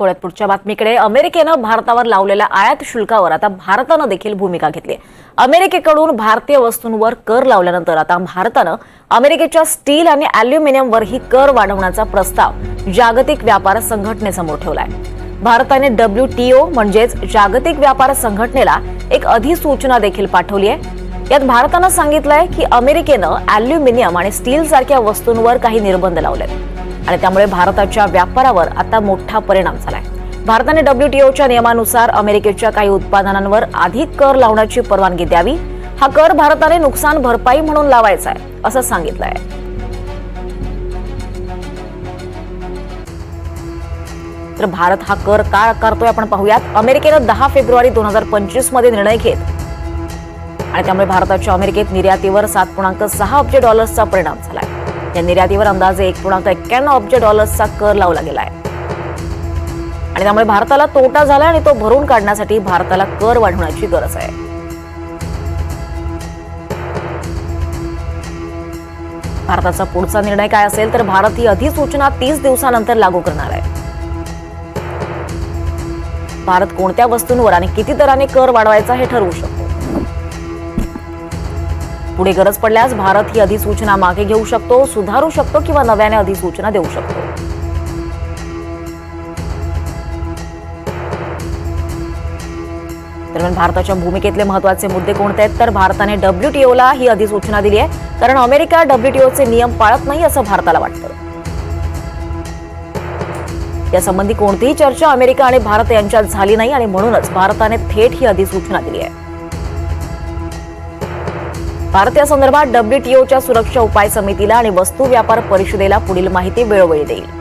पुढ्यात पुढच्या बातमीकडे अमेरिकेनं भारतावर लावलेल्या आयात शुल्कावर आता भारतानं देखील भूमिका घेतली अमेरिकेकडून भारतीय वस्तूंवर कर लावल्यानंतर आता भारतानं अमेरिकेच्या स्टील आणि अल्युमिनियमवरही कर वाढवण्याचा प्रस्ताव जागतिक व्यापार संघटनेसमोर ठेवलाय. भारताने डब्ल्यू टी ओ म्हणजेच जागतिक व्यापार संघटनेला एक अधिसूचना देखील पाठवली आहे. यात भारतानं सांगितलंय की अमेरिकेनं अॅल्युमिनियम आणि स्टील सारख्या वस्तूंवर काही निर्बंध लावलेत. आणि त्यामुळे भारताच्या व्यापारावर आता मोठा परिणाम झालाय. भारताने डब्ल्यूटीओच्या नियमानुसार अमेरिकेच्या काही उत्पादनांवर अधिक कर लावण्याची परवानगी द्यावी. हा कर भारताने नुकसान भरपाई म्हणून लावायचा आहे असं सांगितलंय. तर भारत हा कर का आकारतोय आपण पाहूयात. अमेरिकेनं दहा फेब्रुवारी दोन हजार पंचवीसमध्ये निर्णय घेत. आणि त्यामुळे भारताच्या अमेरिकेत निर्यातीवर सात पूर्णांक सहा अब्ज डॉलर्सचा परिणाम झालाय. या निर्यातीवर अंदाजे एक पूर्णांक एक्क्याण्णव अब्ज डॉलर्सचा कर लावला गेला आहे आणि त्यामुळे भारताला तोटा झाला आणि तो भरून काढण्यासाठी भारताला कर वाढवण्याची गरज आहे. भारताचा पुढचा निर्णय काय असेल तर भारत ही अधिसूचना तीस दिवसानंतर लागू करणार आहे. भारत कोणत्या वस्तूंवर आणि किती दराने कर वाढवायचा हे ठरवू शकतो. पुढे गरज पडल्यास भारत ही अधिसूचना मागे घेऊ शकतो सुधारू शकतो किंवा नव्याने अधिसूचना देऊ शकतो. दरम्यान भारताच्या भूमिकेतले महत्त्वाचे मुद्दे कोणते आहेत? तर भारताने डब्ल्यूटीओला ही अधिसूचना दिली आहे. कारण अमेरिका डब्ल्यूटीओचे नियम पाळत नाही असं भारताला वाटतं. यासंबंधी कोणतीही चर्चा अमेरिका आणि भारत यांच्यात झाली नाही आणि म्हणूनच भारताने थेट ही अधिसूचना दिली आहे. भारत या संदर्भात डब्ल्यूटीओच्या सुरक्षा उपाय समितीला आणि वस्तू व्यापार परिषदेला पुढील माहिती वेळोवेळी देईल.